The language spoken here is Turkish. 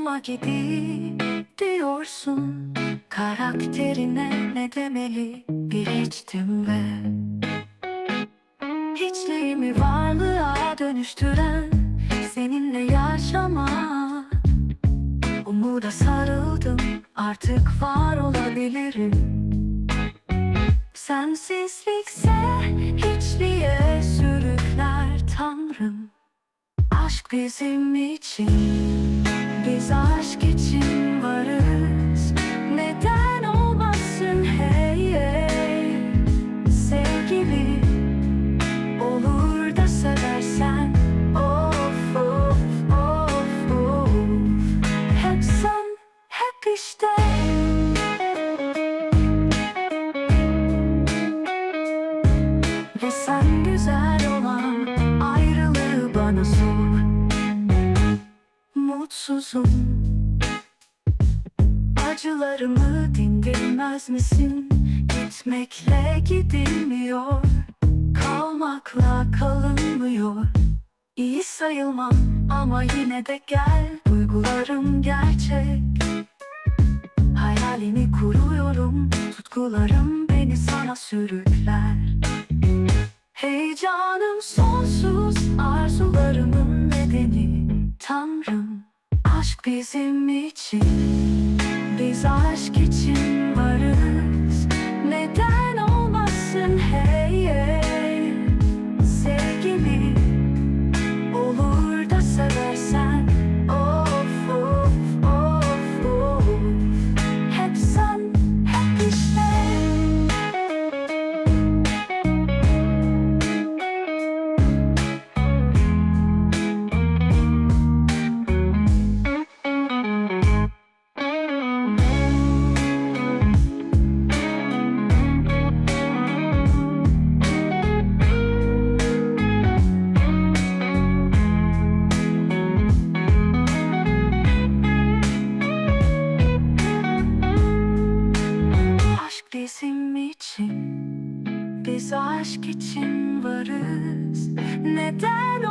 hoşuma gidiyorsun Karakterine ne demeli? Bir içtim ve Hiçliğimi varlığa dönüştüren Seninle yaşamak. Umuda sarıldım artık var olabilirim. Sensizlikse hiçliğe sürükler Tanrım bizim için Biz aşk için varız. Neden olmasın? Hey hey. Sevgili Olur da seversen. Of of of of. Hep sen hep işte. Ve sen güzel Mutsuzum Acılarımı dindirmez misin? Gitmekle gidilmiyor. Kalmakla kalınmıyor. İyi sayılmam ama yine de gel. Duygularım gerçek. Hayalini kuruyorum. Tutkularım beni sana sürükler. Heyecanım sonsuz bizim için. Biz aşk aşk için varız. Neden